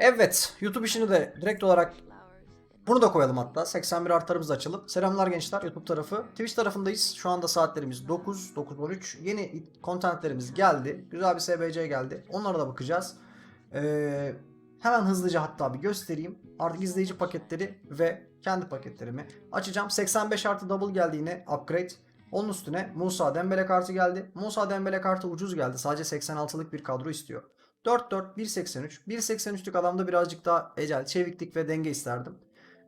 Evet, YouTube işini de direkt olarak bunu da koyalım hatta. 81 artlarımızı açalım. Selamlar gençler YouTube tarafı. Twitch tarafındayız. Şu anda saatlerimiz 9, 9.13. Yeni kontentlerimiz geldi. Güzel bir SBC geldi. Onlara da bakacağız. Ee, hemen hızlıca hatta bir göstereyim. Artık izleyici paketleri ve kendi paketlerimi açacağım. 85 artı double geldi yine upgrade. Onun üstüne Musa Dembele kartı geldi. Musa Dembele kartı ucuz geldi. Sadece 86'lık bir kadro istiyor. 4-4, 1.83. 1.83'lük adamda birazcık daha ecel, çeviklik ve denge isterdim.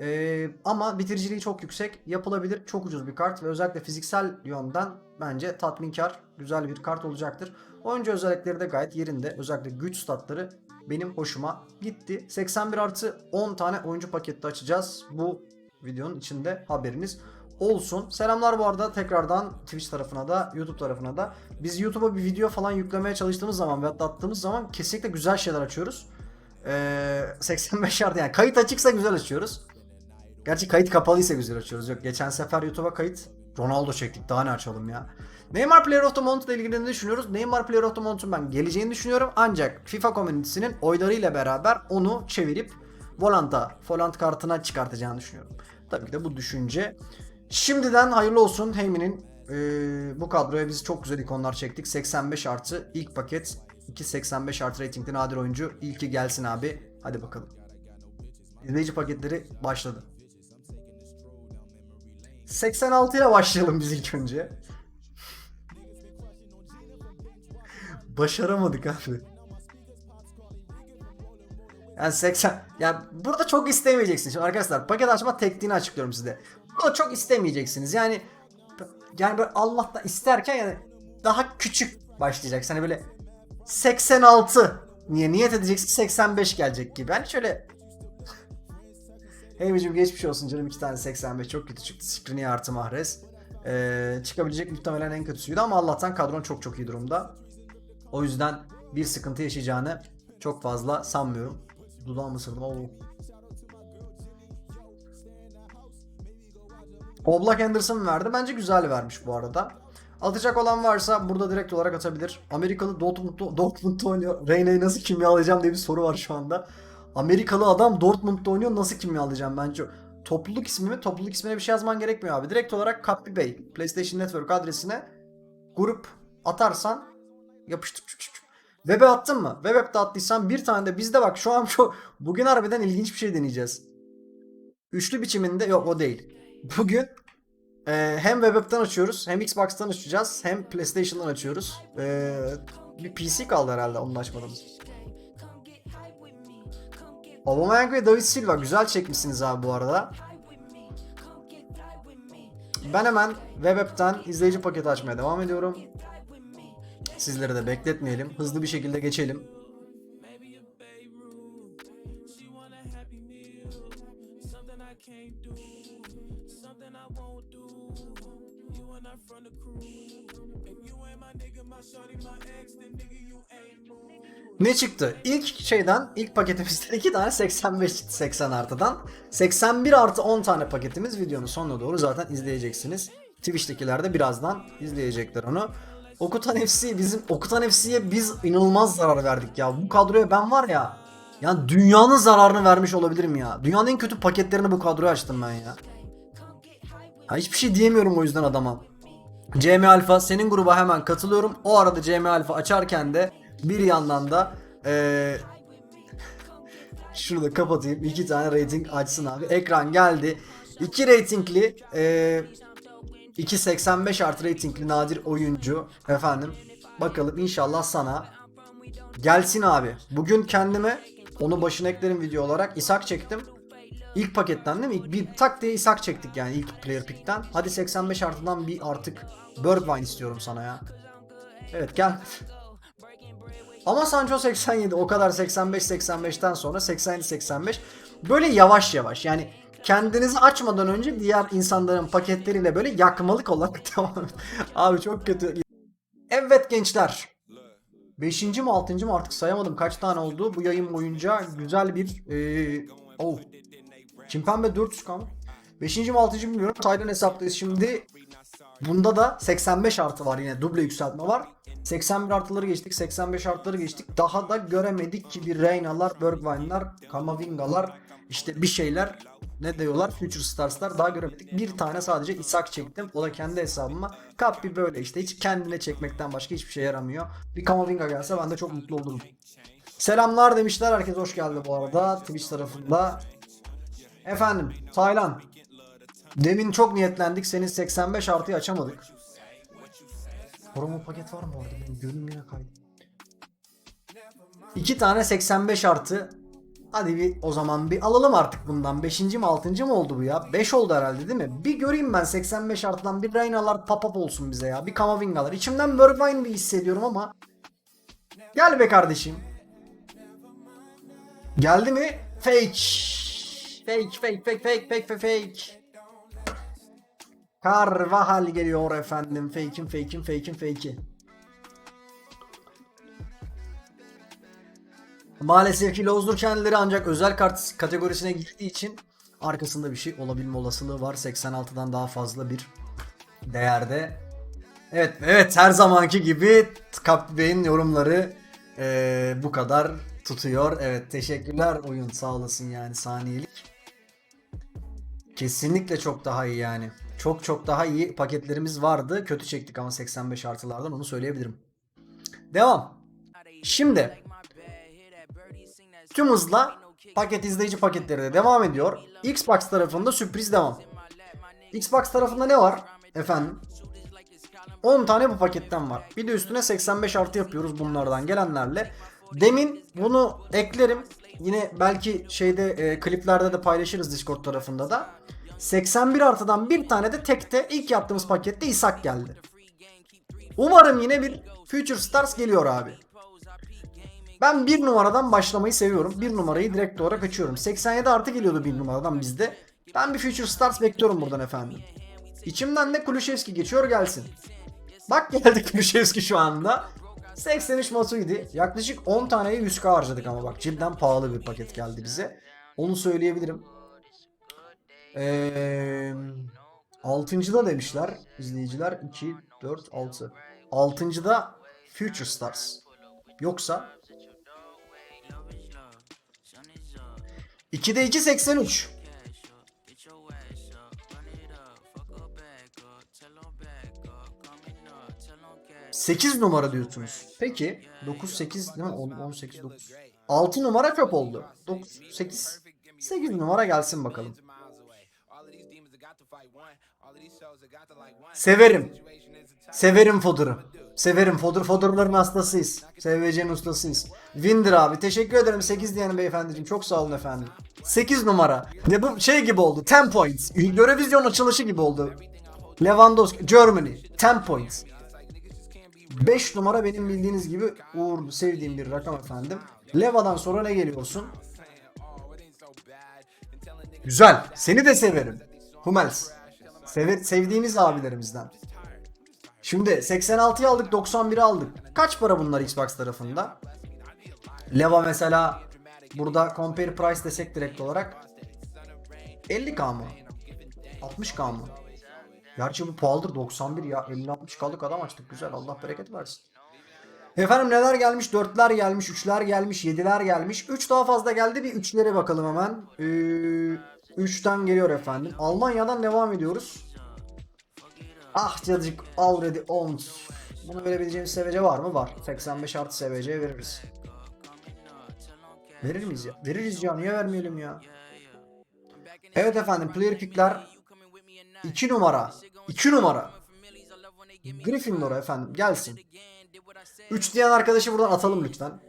Ee, ama bitiriciliği çok yüksek. Yapılabilir. Çok ucuz bir kart ve özellikle fiziksel yönden bence tatminkar, güzel bir kart olacaktır. Oyuncu özellikleri de gayet yerinde. Özellikle güç statları benim hoşuma gitti. 81 artı 10 tane oyuncu paketi açacağız. Bu videonun içinde haberiniz olsun. Selamlar bu arada tekrardan Twitch tarafına da YouTube tarafına da. Biz YouTube'a bir video falan yüklemeye çalıştığımız zaman ve attığımız zaman kesinlikle güzel şeyler açıyoruz. Ee, 85 artı yani kayıt açıksa güzel açıyoruz. Gerçi kayıt kapalıysa güzel açıyoruz. Yok geçen sefer YouTube'a kayıt Ronaldo çektik. Daha ne açalım ya. Neymar Player of the Month ile ilgili ne düşünüyoruz? Neymar Player of the Month'un ben geleceğini düşünüyorum. Ancak FIFA komünitesinin oylarıyla beraber onu çevirip Volant'a, Volant kartına çıkartacağını düşünüyorum. Tabii ki de bu düşünce. Şimdiden hayırlı olsun Heymin'in ee, bu kadroya biz çok güzel ikonlar çektik. 85 artı ilk paket 2.85 artı ratingli nadir oyuncu. İlki gelsin abi. Hadi bakalım. İzleyici paketleri başladı. 86 ile başlayalım biz ilk önce. Başaramadık abi. Yani 80 yani burada çok istemeyeceksiniz. Şimdi arkadaşlar paket açma tekniğini açıklıyorum size. Burada çok istemeyeceksiniz. Yani yani böyle Allah'ta isterken yani daha küçük başlayacak. Hani böyle 86 niye niyet edeceksin 85 gelecek gibi. Hani şöyle Heyvicim geçmiş olsun canım iki tane 85 çok kötü çıktı. Skriniar artı Mahrez. Ee, çıkabilecek muhtemelen en kötüsüydü ama Allah'tan kadron çok çok iyi durumda. O yüzden bir sıkıntı yaşayacağını çok fazla sanmıyorum. Dudağımı ısırdım. Oo. Oblak Anderson verdi. Bence güzel vermiş bu arada. Atacak olan varsa burada direkt olarak atabilir. Amerikalı Dortmund'da, Dortmund'da oynuyor. Reyna'yı nasıl kimyalayacağım diye bir soru var şu anda. Amerikalı adam Dortmund'da oynuyor nasıl kimyalayacağım bence. Topluluk ismi mi? Topluluk ismine bir şey yazman gerekmiyor abi. Direkt olarak Kappi Bey PlayStation Network adresine grup atarsan yapıştır. Web'e attın mı? Web app'te attıysan bir tane de bizde bak şu an şu bugün harbiden ilginç bir şey deneyeceğiz. Üçlü biçiminde yok o değil. Bugün e, hem web app'ten açıyoruz hem Xbox'tan açacağız hem PlayStation'dan açıyoruz. E, bir PC kaldı herhalde onu da açmadığımız. Aubameyang ve David Silva güzel çekmişsiniz abi bu arada. Ben hemen web app'ten izleyici paketi açmaya devam ediyorum. Sizleri de bekletmeyelim. Hızlı bir şekilde geçelim. Ne çıktı? İlk şeyden, ilk paketimizden 2 tane 85 çıktı 80 artıdan. 81 artı 10 tane paketimiz videonun sonuna doğru zaten izleyeceksiniz. Twitch'tekiler de birazdan izleyecekler onu. Okutan FC bizim Okutan FC'ye biz inanılmaz zarar verdik ya. Bu kadroya ben var ya yani dünyanın zararını vermiş olabilirim ya. Dünyanın en kötü paketlerini bu kadroya açtım ben ya. Ha, hiçbir şey diyemiyorum o yüzden adama. CM Alfa senin gruba hemen katılıyorum. O arada CM Alfa açarken de bir yandan da eee şunu da kapatayım. iki tane rating açsın abi. Ekran geldi. 2 ratingli eee 2.85 artı ratingli nadir oyuncu efendim. Bakalım inşallah sana gelsin abi. Bugün kendime onu başına eklerim video olarak İshak çektim. İlk paketten değil mi? İlk bir tak diye İshak çektik yani ilk player pick'ten. Hadi 85 artıdan bir artık Bergwijn istiyorum sana ya. Evet gel. Ama Sancho 87 o kadar 85-85'ten sonra 87-85 böyle yavaş yavaş yani kendinizi açmadan önce diğer insanların paketleriyle böyle yakmalık olarak devam. Abi çok kötü. Evet gençler. 5. mi 6. mı artık sayamadım kaç tane oldu. Bu yayın boyunca güzel bir ee, oh. Kimpembe 400 kan. 5. mi 6. bilmiyorum. Taylan hesaplıyız şimdi. Bunda da 85 artı var yine duble yükseltme var. 81 artıları geçtik, 85 artıları geçtik. Daha da göremedik ki bir Reyna'lar, Bergwijn'lar, Kamavinga'lar, işte bir şeyler ne diyorlar Future Stars'lar daha göremedik. Bir tane sadece Isak çektim. O da kendi hesabıma. Kap bir böyle işte hiç kendine çekmekten başka hiçbir şey yaramıyor. Bir Kamavinga gelse ben de çok mutlu olurum. Selamlar demişler. Herkes hoş geldi bu arada. Twitch tarafında. Efendim Taylan. Demin çok niyetlendik. Senin 85 artıyı açamadık. Promo paket var mı orada? Benim gönlüm yine kaydı. İki tane 85 artı. Hadi bir o zaman bir alalım artık bundan. 5. mi 6. mı oldu bu ya? 5 oldu herhalde değil mi? Bir göreyim ben 85 artıdan bir Reyna'lar pop-up olsun bize ya. Bir Kamavinga'lar. İçimden Bergwijn bir hissediyorum ama. Gel be kardeşim. Geldi mi? Fake. Fake fake fake fake fake fake fake. Carvajal geliyor efendim. Fake'in fake'in fake'in fake'i. Maalesef ki Lozdur kendileri ancak özel kart kategorisine girdiği için arkasında bir şey olabilme olasılığı var. 86'dan daha fazla bir değerde. Evet, evet her zamanki gibi Kap Bey'in yorumları eee, bu kadar tutuyor. Evet teşekkürler oyun sağ olasın yani saniyelik. Kesinlikle çok daha iyi yani. Çok çok daha iyi paketlerimiz vardı. Kötü çektik ama 85 artılardan onu söyleyebilirim. Devam. Şimdi tüm hızla paket izleyici paketleri de devam ediyor. Xbox tarafında sürpriz devam. Xbox tarafında ne var? Efendim 10 tane bu paketten var. Bir de üstüne 85 artı yapıyoruz bunlardan gelenlerle. Demin bunu eklerim. Yine belki şeyde e, kliplerde de paylaşırız Discord tarafında da. 81 artıdan bir tane de tekte ilk yaptığımız pakette İshak geldi. Umarım yine bir Future Stars geliyor abi. Ben bir numaradan başlamayı seviyorum. Bir numarayı direkt olarak açıyorum. 87 artı geliyordu bir numaradan bizde. Ben bir Future Stars bekliyorum buradan efendim. İçimden de Kulüşevski geçiyor gelsin. Bak geldi Kulüşevski şu anda. 83 Masuidi. Yaklaşık 10 taneye 100k harcadık ama bak cidden pahalı bir paket geldi bize. Onu söyleyebilirim. Ee, 6. demişler izleyiciler. 2, 4, 6. 6. da Future Stars. Yoksa 2'de 2 8 numara diyorsunuz. Peki 9 8 değil mi? 10, 18 9. 6 numara çöp oldu. 9 8 8 numara gelsin bakalım. Severim. Severim foduru. Severim fodur fodurların hastasıyız. SVC'nin ustasıyız. Windir abi teşekkür ederim 8 diyenim beyefendiciğim çok sağ olun efendim. 8 numara. Ne bu şey gibi oldu 10 points. Görevizyon açılışı gibi oldu. Lewandowski Germany 10 points. 5 numara benim bildiğiniz gibi uğurlu sevdiğim bir rakam efendim. Leva'dan sonra ne geliyorsun? Güzel. Seni de severim. Hummels. Seve- sevdiğimiz abilerimizden. Şimdi 86'yı aldık 91'i aldık. Kaç para bunlar Xbox tarafında? Leva mesela burada compare price desek direkt olarak 50k mı? 60k mı? Gerçi bu pahalıdır 91 ya 50-60 kaldık adam açtık güzel Allah bereket versin. Efendim neler gelmiş? 4'ler gelmiş, 3'ler gelmiş, 7'ler gelmiş. 3 daha fazla geldi. Bir 3'lere bakalım hemen. Ee, 3'ten geliyor efendim. Almanya'dan devam ediyoruz. Ah cadıcık already owned. Bunu verebileceğimiz SVC var mı? Var. 85 artı SVC veririz. Verir miyiz ya? Veririz ya. Niye vermeyelim ya? Evet efendim. Player pickler 2 numara. 2 numara. Gryffindor efendim gelsin. 3 diyen arkadaşı buradan atalım lütfen.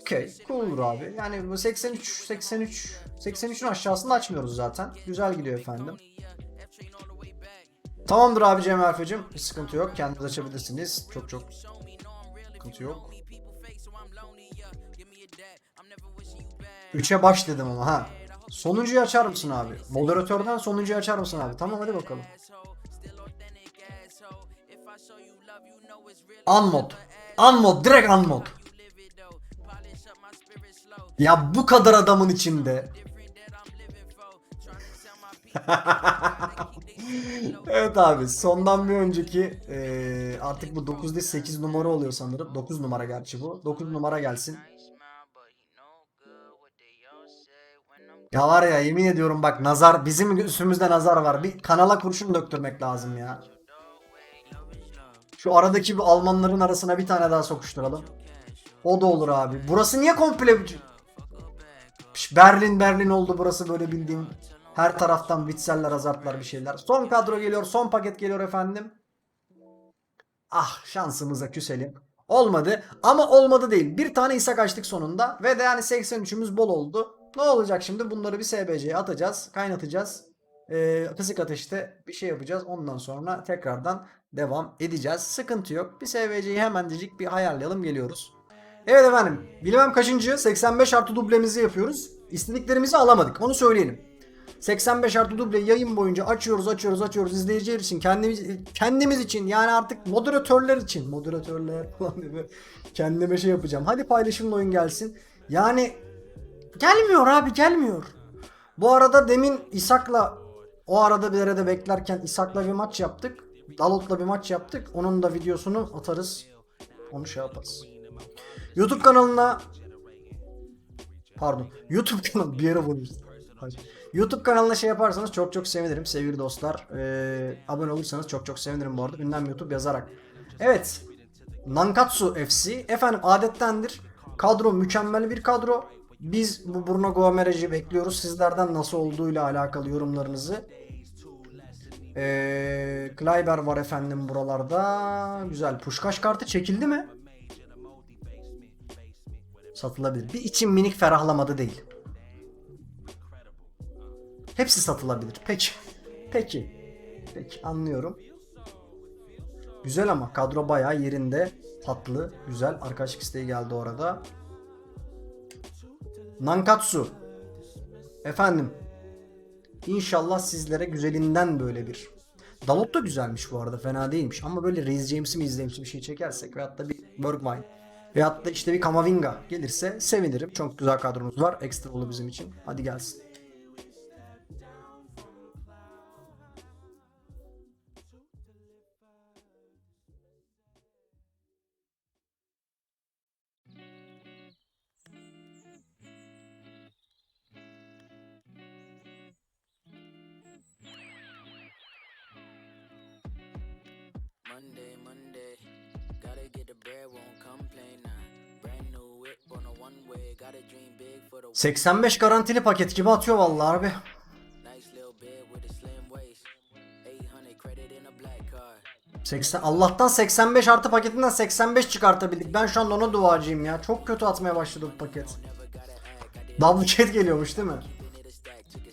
Okey. Cool'dur abi. Yani bu 83 83 83'ün aşağısını açmıyoruz zaten. Güzel gidiyor efendim. Tamamdır abi Cem Erfe'cim. Bir sıkıntı yok. Kendiniz açabilirsiniz. Çok çok sıkıntı yok. 3'e baş dedim ama ha. Sonuncuyu açar mısın abi? Moderatörden sonuncuyu açar mısın abi? Tamam hadi bakalım. Unmod. Unmod. Direkt unmod. Ya bu kadar adamın içinde. evet abi sondan bir önceki eee, artık bu 9 değil 8 numara oluyor sanırım. 9 numara gerçi bu. 9 numara gelsin. Ya var ya yemin ediyorum bak nazar bizim üstümüzde nazar var. Bir kanala kurşun döktürmek lazım ya. Şu aradaki bu Almanların arasına bir tane daha sokuşturalım. O da olur abi. Burası niye komple Berlin Berlin oldu burası böyle bildiğim. Her taraftan vitseller, azartlar bir şeyler. Son kadro geliyor, son paket geliyor efendim. Ah şansımıza küselim. Olmadı ama olmadı değil. Bir tane İshak açtık sonunda ve de yani 83'ümüz bol oldu. Ne olacak şimdi? Bunları bir SBC'ye atacağız, kaynatacağız. Ee, kısık ateşte bir şey yapacağız. Ondan sonra tekrardan devam edeceğiz. Sıkıntı yok. Bir SBC'yi hemencik bir ayarlayalım geliyoruz. Evet efendim. Bilmem kaçıncı 85 artı dublemizi yapıyoruz. İstediklerimizi alamadık. Onu söyleyelim. 85 artı duble yayın boyunca açıyoruz açıyoruz açıyoruz izleyiciler için kendimiz kendimiz için yani artık moderatörler için moderatörler falan diye kendime şey yapacağım. Hadi paylaşımla oyun gelsin. Yani gelmiyor abi gelmiyor. Bu arada demin İshak'la o arada bir arada beklerken İshak'la bir maç yaptık. Dalot'la bir maç yaptık. Onun da videosunu atarız. Onu şey yaparız. YouTube kanalına pardon YouTube kanalı bir yere. Hayır. YouTube kanalına şey yaparsanız çok çok sevinirim sevgili dostlar. Ee, abone olursanız çok çok sevinirim bu arada. Ünlem YouTube yazarak. Evet. Nankatsu FC. Efendim adettendir. Kadro mükemmel bir kadro. Biz bu Bruno Gomeraj'ı bekliyoruz. Sizlerden nasıl olduğuyla alakalı yorumlarınızı. Ee, Kleiber var efendim buralarda. Güzel. Puşkaş kartı çekildi mi? Satılabilir. Bir içim minik ferahlamadı değil. Hepsi satılabilir. Peki. Peki. Peki anlıyorum. Güzel ama kadro bayağı yerinde. Tatlı. Güzel. Arkadaşlık isteği geldi orada. Nankatsu. Efendim. İnşallah sizlere güzelinden böyle bir. Dalot da güzelmiş bu arada. Fena değilmiş. Ama böyle Reis James'i mi izleyimsi bir şey çekersek veyahut da bir Bergwijn veyahut da işte bir Kamavinga gelirse sevinirim. Çok güzel kadromuz var. Ekstra olur bizim için. Hadi gelsin. Monday, Monday. Gotta get the bread, won't complain now. Brand new whip on a one way. Gotta dream big for the 85 garantili paket gibi atıyor vallahi abi. nice little bed with a slim waist. 800 credit in a black card. 80 Allah'tan 85 artı paketinden 85 çıkartabildik. Ben şu anda ona duacıyım ya. Çok kötü atmaya başladı bu paket. Double chat geliyormuş değil mi?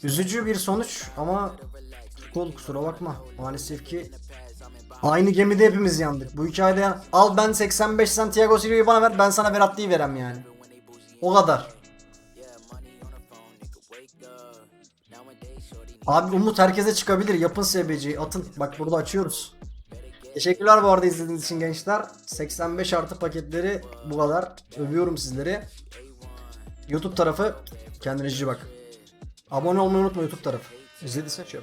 Üzücü bir sonuç ama kol kusura bakma. Maalesef ki aynı gemide hepimiz yandık. Bu hikayede yan- al ben 85 Santiago Silva'yı bana ver ben sana Verratti'yi verem yani. O kadar. Abi Umut herkese çıkabilir. Yapın SBC'yi atın. Bak burada açıyoruz. Teşekkürler bu arada izlediğiniz için gençler. 85 artı paketleri bu kadar. Övüyorum sizleri. YouTube tarafı kendinize iyi bak. Abone olmayı unutma YouTube tarafı. İzlediyseniz şey.